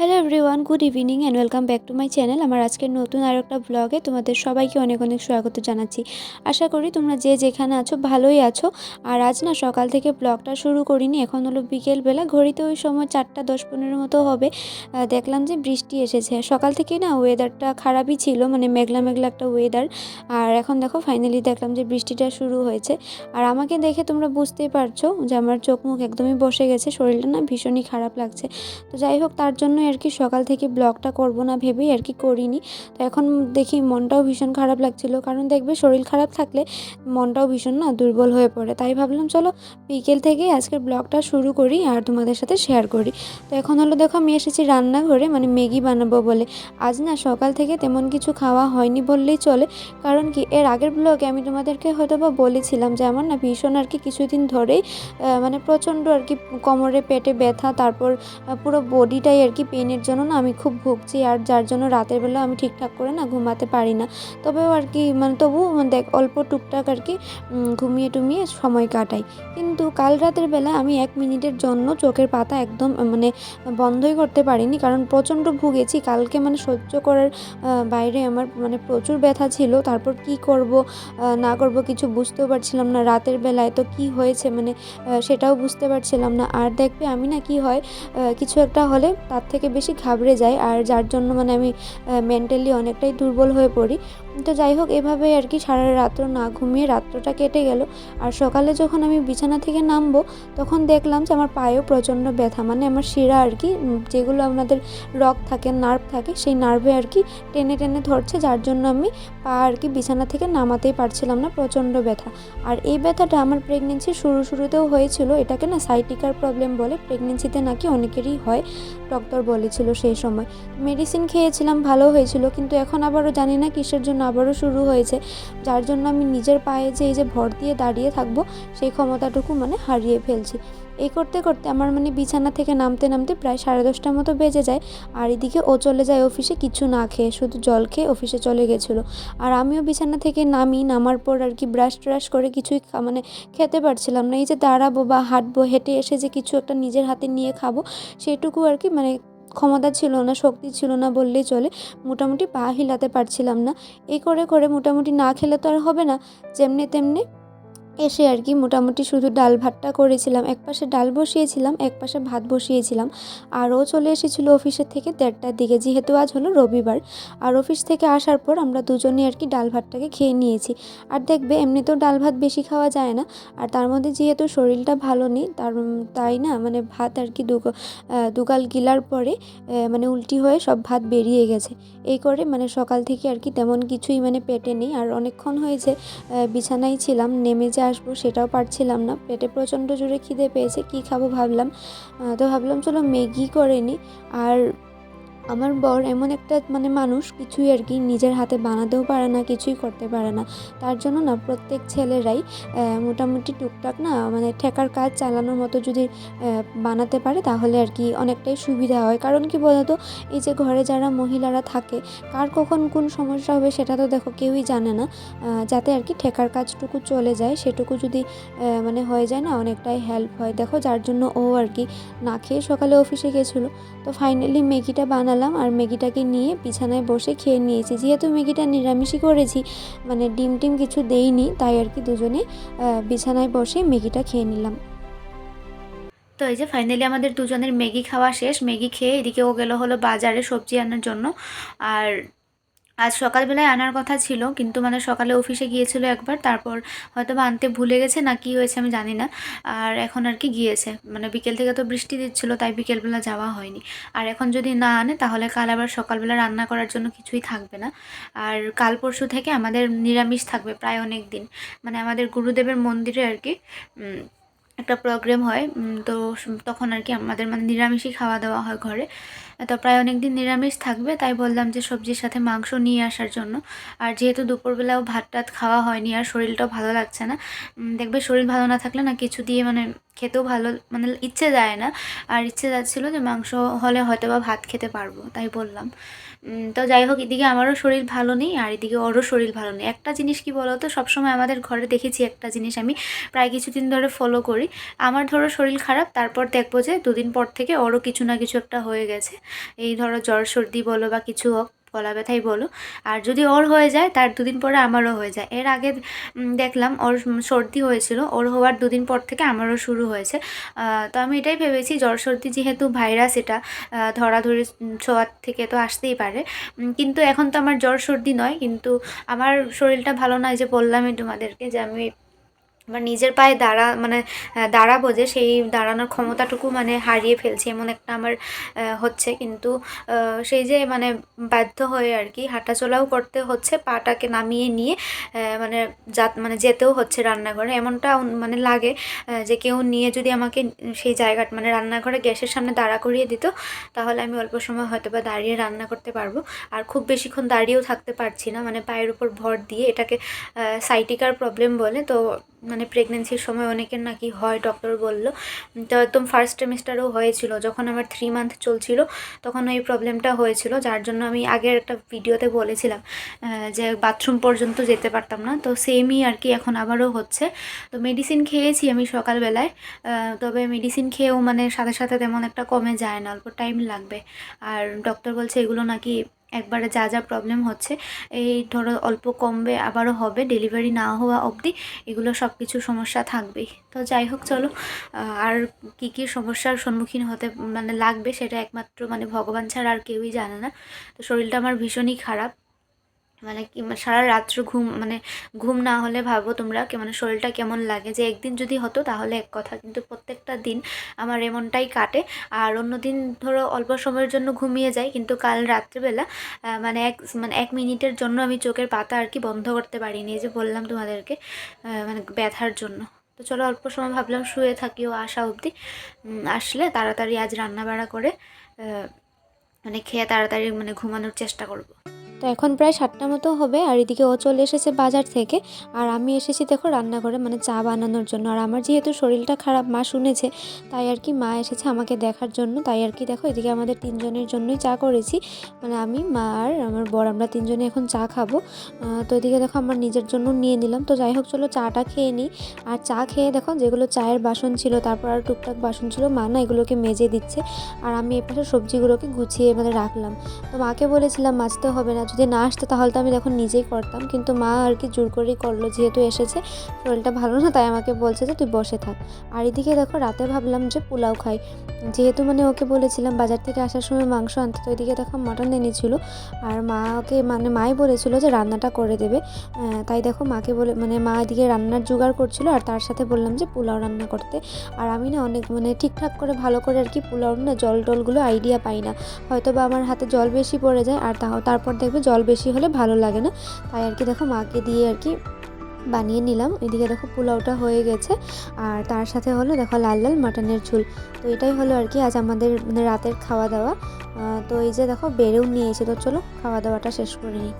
Hello everyone good evening and welcome back to my channel আমার আজকের নতুন আর একটা ব্লগে তোমাদের সবাইকে অনেক অনেক স্বাগত জানাচ্ছি। আশা করি তোমরা যে যেখানে আছো ভালোই আছো। আর আজ না সকাল থেকে ব্লগটা শুরু করিনি, এখন হলো বিকেলবেলা। ঘড়িতে ওই সময় চারটা দশ পনেরো মতো হবে। দেখলাম যে বৃষ্টি এসেছে। সকাল থেকে না ওয়েদারটা খারাপই ছিল মানে মেঘলা মেঘলা একটা ওয়েদার আর এখন দেখো ফাইনালি দেখলাম যে বৃষ্টিটা শুরু হয়েছে। আর আমাকে দেখে তোমরা বুঝতেই পারছ যে আমার চোখ মুখ একদমই বসে গেছে, শরীরটা না ভীষণই খারাপ লাগছে। তো যাই হোক, তার জন্যই আর কি সকাল থেকে ব্লগটা করব না ভেবেই আর কি করিনি। তো এখন দেখি মনটাও ভীষণ খারাপ লাগছিল, কারণ দেখবে শরীর খারাপ থাকলে মনটাও ভীষণ না দুর্বল হয়ে পড়ে। তাই ভাবলাম চলো বিকেল থেকে আজকের ব্লগটা শুরু করি আর তোমাদের সাথে শেয়ার করি। তো এখন হলো দেখো আমি এসেছি রান্নাঘরে মানে ম্যাগি বানাবো বলে। আজ না সকাল থেকে তেমন কিছু খাওয়া হয়নি বললেই চলে, কারণ কি এর আগের ব্লগে আমি তোমাদেরকে হয়তো বা বলেছিলাম যে আমার না ভীষণ আর কি কিছুদিন ধরেই মানে প্রচণ্ড আর কি কোমরে পেটে ব্যথা, তারপর পুরো বডিটাই আর কি পেনের জন্য না আমি খুব ভুগছি আর যার জন্য রাতের বেলা আমি ঠিকঠাক করে না ঘুমাতে পারি না। তবেও আর কি মানে তবু দেখ, অল্প টুকটাক আর কি ঘুমিয়ে টুমিয়ে সময় কাটাই। কিন্তু কাল রাতের বেলা আমি এক মিনিটের জন্য চোখের পাতা একদম মানে বন্ধই করতে পারিনি। কারণ প্রচণ্ড ভুগেছি। কালকে মানে সহ্য করার বাইরে আমার মানে প্রচুর ব্যথা ছিল। তারপর কি করব না করব কিছু বুঝতেও পারছিলাম না। রাতের বেলায় তো কি হয়েছে মানে সেটাও বুঝতে পারছিলাম না। আর দেখবে আমি না কি হয় কিছু একটা হলে তার থেকে বেশি ঘাবড়ে যাই আর যার জন্য মানে আমি মেন্টালি অনেকটাই দুর্বল হয়ে পড়ি। তো যাই হোক, এভাবে আর কি সারা রাত্র না ঘুমিয়ে রাত্রটা কেটে গেল। আর সকালে যখন আমি বিছানা থেকে নামবো, তখন দেখলাম যে আমার পায়েও প্রচণ্ড ব্যথা। মানে আমার শিরা আর কি যেগুলো আমাদের রক থাকে নার্ভ থাকে, সেই নার্ভে আর কি টেনে টেনে ধরছে, যার জন্য আমি পা আর কি বিছানা থেকে নামাতেই পারছিলাম না, প্রচণ্ড ব্যথা। আর এই ব্যথাটা আমার প্রেগনেন্সি শুরু শুরুতেও হয়েছিল, এটাকে না সাইটিকার প্রবলেম বলে প্রেগনেন্সিতে নাকি অনেকেরই হয় ডক্টর বলেছিল সেই সময়। মেডিসিন খেয়েছিলাম, ভালো হয়েছিল, কিন্তু এখন আবারও জানি না কিসের জন্য আবারও শুরু হয়েছে। যার জন্য আমি নিজের পায়ে যে এই যে ভর দিয়ে দাঁড়িয়ে থাকব, সেই ক্ষমতাটুকু মানে হারিয়ে ফেলছি। এই করতে করতে আমার মানে বিছানা থেকে নামতে নামতে প্রায় সাড়ে দশটার মতো বেজে যায়, আর এদিকে ও চলে যায় অফিসে কিছু না খেয়ে, শুধু জল খেয়ে অফিসে চলে গেছিল। আর আমিও বিছানা থেকে নামি, নামার পর আর কি ব্রাশ ট্রাশ করে কিছুই মানে খেতে পারছিলাম না। এই যে দাঁড়াবো বা হাঁটবো, হেঁটে এসে যে কিছু একটা নিজের হাতে নিয়ে খাব, সেটুকু আর কি মানে ক্ষমতা ছিল না, শক্তি ছিল না বললেই চলে। মোটামুটি পা হিলাতে পারছিলাম না। এই করে করে মোটামুটি না খেলে তো আর হবে না। যেমনি তেমনি এসে আর কি মোটামুটি শুধু ডাল ভাতটা করেছিলাম। এক পাশে ডাল বসিয়েছিলাম, এক পাশে ভাত বসিয়েছিলাম। আর ও চলে এসেছিল অফিসের থেকে দেড়টার দিকে, যেহেতু আজ হলো রবিবার। আর অফিস থেকে আসার পর আমরা দুজনে আর কি ডাল ভাতটাকে খেয়ে নিয়েছি। আর দেখবে, এমনিতেও ডাল ভাত বেশি খাওয়া যায় না। আর তার মধ্যে যেহেতু শরীরটা ভালো নেই, তার তাই না মানে ভাত আর কি দুগাল গিলার পরে মানে উল্টি হয়ে সব ভাত বেরিয়ে গেছে। এই করে মানে সকাল থেকে আর কি তেমন কিছুই মানে পেটে নেই। আর অনেকক্ষণ হয়েছে বিছানায় ছিলাম, নেমে যে আসব সেটাও পারছিলাম না। পেটে প্রচণ্ড জোরে খিদে পেয়েছে, কি খাব ভাবলাম। তো ভাবলাম চলো ম্যাগি করে নিই আর আমার বর এমন একটা মানে মানুষ, কিছুই আর কি নিজের হাতে বানাতেও পারে না, কিছুই করতে পারে না। তার জন্য না প্রত্যেক ছেলেরাই মোটামুটি টুকটাক না মানে ঠেকার কাজ চালানোর মতো যদি বানাতে পারে তাহলে আর কি অনেকটাই সুবিধা হয়। কারণ কি বলতো, এই যে ঘরে যারা মহিলারা থাকে, কার কখন কোন সমস্যা হবে সেটা তো দেখো কেউই জানে না। যাতে আর কি ঠেকার কাজটুকু চলে যায়, সেটুকু যদি মানে হয়ে যায় না অনেকটাই হেল্প হয়। দেখো যার জন্য ও আর কি না খেয়ে সকালে অফিসে গেছিল, তো ফাইনালি ম্যাগিটা বানালাম আর ম্যাগিটাকে নিয়ে বিছানায় বসে খেয়ে নিয়েছি। যেহেতু ম্যাগিটা নিরামিষই করেছি মানে ডিম টিম কিছু দেইনি, তাই আর কি দুজনে বিছানায় বসে ম্যাগিটা খেয়ে নিলাম। তো এই যে ফাইনালি আমাদের দুজনের ম্যাগি খাওয়া শেষ। ম্যাগি খেয়ে এদিকে ও গেল হলো বাজারে সবজি আনার জন্য। আর আজ সকালবেলায় আনার কথা ছিল, কিন্তু মানে সকালে অফিসে গিয়েছিল একবার, তারপর হয়তো বা আনতে ভুলে গেছে না কি হয়েছে আমি জানি না। আর এখন আর কি গিয়েছে মানে বিকেল থেকে তো বৃষ্টি দিচ্ছিল, তাই বিকেলবেলা যাওয়া হয়নি। আর এখন যদি না আনে, তাহলে কাল আবার সকালবেলা রান্না করার জন্য কিছুই থাকবে না। আর কাল পরশু থেকে আমাদের নিরামিষ থাকবে প্রায় অনেক দিন। মানে আমাদের গুরুদেবের মন্দিরে আর কি একটা প্রোগ্রাম হয় তো তখন আর কি আমাদের মানে নিরামিষই খাওয়া দাওয়া হয় ঘরে। তো প্রায় অনেক দিন নিরামিষ থাকবে, তাই বললাম যে সবজির সাথে মাংস নিয়ে আসার জন্য। আর যেহেতু দুপুরবেলাও ভাত টাত খাওয়া হয়নি, আর শরীরটাও ভালো লাগছে না দেখবে শরীর ভালো না থাকলে না কিছু দিয়ে মানে খেতেও ভালো মানে ইচ্ছে যায় না। আর ইচ্ছে যাচ্ছিল যে মাংস হলে হয়তো বা ভাত খেতে পারব, তাই বললাম। তো যাই হোক, এদিকে আমারও শরীর ভালো নেই, আর এদিকে ওরও শরীর ভালো নেই। একটা জিনিস কি বলো তো সবসময় আমাদের ঘরে দেখেছি একটা জিনিস আমি প্রায় কিছুদিন ধরে ফলো করি। আমার ধরো শরীর খারাপ, তারপর দেখব যে দুদিন পর থেকে ওরও কিছু না কিছু একটা হয়ে গেছে। এই ধরো জ্বর সর্দি বলো বা কিছু হোক, গলা ব্যথাই বলো। আর যদি ওর হয়ে যায়, তার দুদিন পরে আমারও হয়ে যায়। এর আগে দেখলাম ওর সর্দি হয়েছিল, ওর হওয়ার দুদিন পর থেকে আমারও শুরু হয়েছে। তো আমি এটাই ভেবেছি, জ্বর সর্দি যেহেতু ভাইরাস এটা ধরাধরি ছোঁয়ার থেকে তো আসতেই পারে। কিন্তু এখন তো আমার জ্বর সর্দি নয়, কিন্তু আমার শরীরটা ভালো নয় যে বললামই তোমাদেরকে যে আমি আমার নিজের পায়ে দাঁড়া মানে দাঁড়াবো যে সেই দাঁড়ানোর ক্ষমতাটুকু মানে হারিয়ে ফেলছি এমন একটা আমার হচ্ছে। কিন্তু সেই যে মানে বাধ্য হয়ে আর কি হাঁটাচলাও করতে হচ্ছে, পাটাকে নামিয়ে নিয়ে মানে যাত মানে যেতেও হচ্ছে রান্নাঘরে। এমনটা মানে লাগে যে কেউ নিয়ে যদি আমাকে সেই জায়গাটা মানে রান্নাঘরে গ্যাসের সামনে দাঁড়া করিয়ে দিত, তাহলে আমি অল্প সময় হয়তো বা দাঁড়িয়ে রান্না করতে পারব। আর খুব বেশিক্ষণ দাঁড়িয়েও থাকতে পারছি না মানে পায়ের উপর ভর দিয়ে এটাকে সাইটিকার প্রবলেম বলে। তো মানে প্রেগনেন্সির সময় অনেকের নাকি হয় ডক্টর বলল। তো একদম ফার্স্ট সেমিস্টারেও হয়েছিল, যখন আমার থ্রি মান্থ চলছিল, তখন ওই প্রবলেমটা হয়েছিল, যার জন্য আমি আগের একটা ভিডিওতে বলেছিলাম যে বাথরুম পর্যন্ত যেতে পারতাম না, তো সেমই আর কি এখন আবারও হচ্ছে। তো মেডিসিন খেয়েছি আমি সকালবেলায় তবে মেডিসিন খেয়েও মানে সাথে সাথে তেমন একটা কমে যায় না, অল্প টাইম লাগবে। আর ডক্টর বলছে এগুলো নাকি একবারে যা যা প্রবলেম হচ্ছে, এই ধরো অল্প কমবে আবারও হবে ডেলিভারি না হওয়া অবধি এগুলো সব কিছু সমস্যা থাকবেই। তো যাই হোক, চলো আর কি কি সমস্যার সম্মুখীন হতে মানে লাগবে সেটা একমাত্র মানে ভগবান ছাড়া আর কেউই জানে না। তো শরীরটা আমার ভীষণই খারাপ। মানে কি মানে সারা রাত্র ঘুম মানে ঘুম না হলে ভাবো তোমরা কি মানে শরীরটা কেমন লাগে। যে একদিন যদি হতো তাহলে এক কথা, কিন্তু প্রত্যেকটা দিন আমার এমনটাই কাটে। আর অন্য দিন ধরো অল্প সময়ের জন্য ঘুমিয়ে যাই, কিন্তু কাল রাত্রিবেলা মানে এক মানে এক মিনিটের জন্য আমি চোখের পাতা আর কি বন্ধ করতে পারিনি যে বললাম তোমাদেরকে মানে ব্যথার জন্য। তো চলো অল্প সময় ভাবলাম শুয়ে থাকি ও আসা অবধি। আসলে তাড়াতাড়ি আজ রান্না বাড়া করে মানে খেয়ে তাড়াতাড়ি মানে ঘুমানোর চেষ্টা করব। তো এখন প্রায় সাতটা মতো হবে আর এদিকে ও চলে এসেছে বাজার থেকে। আর আমি এসেছি দেখো রান্নাঘরে মানে চা বানানোর জন্য। আর আমার যেহেতু শরীরটা খারাপ, মা শুনেছে, তাই আর কি মা এসেছে আমাকে দেখার জন্য। তাই আর কি দেখো এদিকে আমাদের তিনজনের জন্যই চা করেছি। মানে আমি, মা আর আমার বর, আমরা তিনজনে এখন চা খাব। তো এদিকে দেখো আমার নিজের জন্য নিয়ে নিলাম। তো যাই হোক, চলো চাটা খেয়ে নিই। আর চা খেয়ে দেখো যেগুলো চায়ের বাসন ছিল, তারপর আর টুকটাক বাসন ছিল, মা না এগুলোকে মেজে দিচ্ছে। আর আমি এপাশে সবজিগুলোকে গুছিয়ে মানে রাখলাম। তো মাকে বলেছিলাম মাজতে হবে না যদি না আসতো তাহলে তো আমি তখন নিজেই করতাম। কিন্তু মা আর কি জোর করেই করল, যেহেতু এসেছে শরীরটা ভালো না, তাই আমাকে বলছে যে তুই বসে থাক। আর এদিকে দেখো, রাতে ভাবলাম যে পোলাও খাই। যেহেতু মানে ওকে বলেছিলাম বাজার থেকে আসার সময় মাংস আনতে, তো এদিকে দেখো মাটন এনেছিল। আর মা ওকে মানে মাই বলেছিল যে রান্নাটা করে দেবে। তাই দেখো মাকে বলে মানে মা এদিকে রান্নার জোগাড় করছিল আর তার সাথে বললাম যে পোলাও রান্না করতে। আর আমি না অনেক মানে ঠিকঠাক করে ভালো করে আর কি পোলাও না জল টলগুলো আইডিয়া পাই না। হয়তো বা আমার হাতে জল বেশি পড়ে যায় আর তাও তারপর দেখবে জল বেশি হলে ভালো লাগে না। তাই আর কি দেখো মাকে দিয়ে আর কি বানিয়ে নিলাম। এদিকে দেখো পোলাওটা হয়ে গেছে। আর তার সাথে হলো দেখো লাল লাল মাটনের ঝুল। তো এটাই হলো আর কি আজ আমাদের মানে রাতের খাওয়া দাওয়া। তো এই যে দেখো বেড়েও নিয়েছে তো চলো খাওয়া দাওয়াটা শেষ করে নিই।